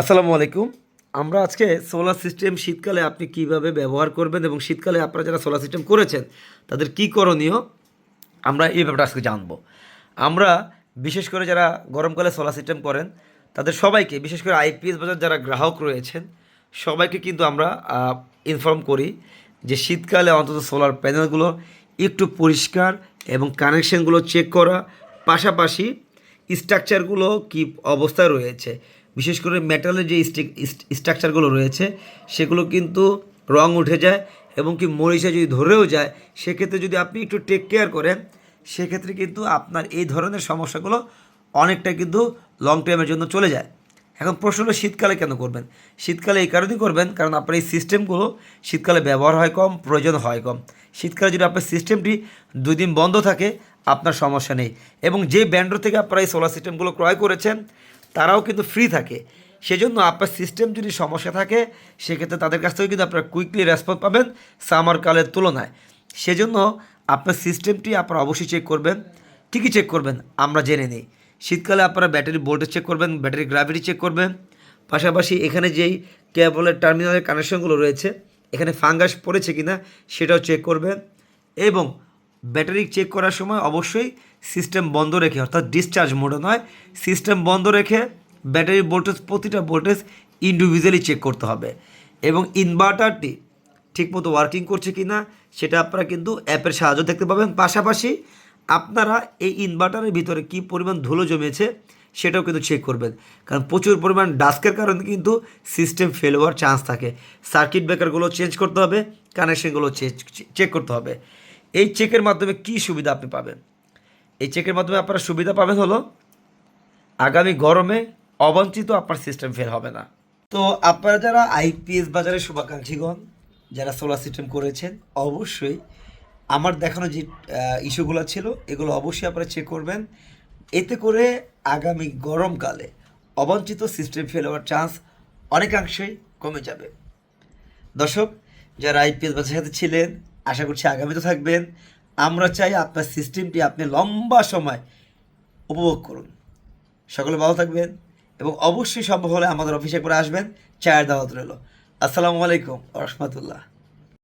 আসসালামু আলাইকুম। আমরা আজকে সোলার সিস্টেম শীতকালে আপনি কীভাবে ব্যবহার করবেন এবং শীতকালে আপনারা যারা সোলার সিস্টেম করেছেন, তাদের কি করণীয়? আমরা এই ব্যাপারটা আজকে জানব। আমরা বিশেষ করে যারা গরমকালে সোলার সিস্টেম করেন, তাদের সবাইকে, বিশেষ করে আইপিএস বাজার যারা গ্রাহক রয়েছেন, সবাইকে কিন্তু আমরা ইনফর্ম করি যে শীতকালে অন্তত সোলার প্যানেলগুলো একটু পরিষ্কার এবং কানেকশনগুলো চেক করা, পাশাপাশি স্ট্রাকচারগুলো কি অবস্থায় রয়েছে বিশেষ করে মেটালের যে স্ট্রাকচারগুলো রয়েছে, সেগুলো কিন্তু রং উঠে যায় এবং কি মরিচা যদি ধরেও যায়, সেক্ষেত্রে যদি আপনি একটু টেক কেয়ার করেন, সেক্ষেত্রে কিন্তু আপনার এই ধরনের সমস্যাগুলো অনেকটা কিন্তু লং টাইমের জন্য চলে যায়। এখন প্রশ্ন হলো, শীতকালে কেন করবেন? শীতকালে এই কারণেই করবেন, কারণ আপনার এই সিস্টেমগুলো শীতকালে ব্যবহার হয় কম, প্রয়োজন হয় কম। শীতকালে যদি আপনার সিস্টেমটি দুই দিন বন্ধ থাকে, আপনার সমস্যা নেই। এবং যে ব্যান্ডর থেকে আপনারা এই সোলার সিস্টেমগুলো ক্রয় করেছেন তারাও কিন্তু ফ্রি থাকে। সেজন্য আপনার সিস্টেম যদি সমস্যা থাকে, সেক্ষেত্রে তাদের কাছ থেকে কিন্তু আপনারা কুইকলি রেসপন্স পাবেন সামার কালের তুলনায়। সেজন্য আপনার সিস্টেমটি আপনারা অবশ্যই চেক করবেন। ঠিকই চেক করবেন? আমরা জেনে নিই। শীতকালে আপনারা ব্যাটারি ভোল্টেজ চেক করবেন ব্যাটারি গ্রাভিটি চেক করবেন। পাশাপাশি এখানে যেই কেবলের টার্মিনালের কানেকশনগুলো রয়েছে, এখানে ফাঙ্গাস পড়েছে কিনা সেটাও চেক করবেন। এবং ব্যাটারি চেক করার সময় অবশ্যই সিস্টেম বন্ধ রেখে, অর্থাৎ ডিসচার্জ মোডে নয় সিস্টেম বন্ধ রেখে ব্যাটারি ভোল্টেজ প্রতিটা ভোল্টেজ ইন্ডিভিজুয়ালি চেক করতে হবে। এবং ইনভার্টারটি ঠিকমতো ওয়ার্কিং করছে কি না সেটা আপনারা কিন্তু অ্যাপের সাহায্য দেখতে পাবেন। পাশাপাশি আপনারা এই ইনভার্টারের ভিতরে কি পরিমাণ ধুলো জমেছে, সেটাও কিন্তু চেক করবেন। কারণ প্রচুর পরিমাণ ডাস্কের কারণে কিন্তু সিস্টেম ফেল হওয়ার চান্স থাকে সার্কিট ব্রেকারগুলো চেঞ্জ করতে হবে কানেকশনগুলো চেক করতে হবে। এই চেকের মাধ্যমে কি সুবিধা আপনি পাবেন? এই চেকের মাধ্যমে আপনারা সুবিধা পাবেন হলো, আগামী গরমে অবাঞ্ছিত আপনার সিস্টেম ফেল হবে না। তো আপনারা যারা আইপিএস বাজারের শুভাকাঙ্ক্ষীগণ যারা সোলার সিস্টেম করেছেন, অবশ্যই আমার দেখানো যে ইস্যুগুলো ছিল, এগুলো অবশ্যই আপনারা চেক করবেন। এতে করে আগামী গরমকালে অবাঞ্ছিত সিস্টেম ফেল হওয়ার চান্স অনেকাংশেই কমে যাবে। দর্শক, যারা আইপিএস বাজারের সাথে ছিলেন আশা করছি আগামীতে থাকবেন। আমরা চাই আপনার সিস্টেমটি আপনি লম্বা সময় উপভোগ করুন। সকলে ভালো থাকবেন এবং অবশ্যই সম্ভব হলে আমাদের অফিসে করে আসবেন। চায়ের দাওয়াত রইল। আসসালামু আলাইকুম রহমতুল্লাহ।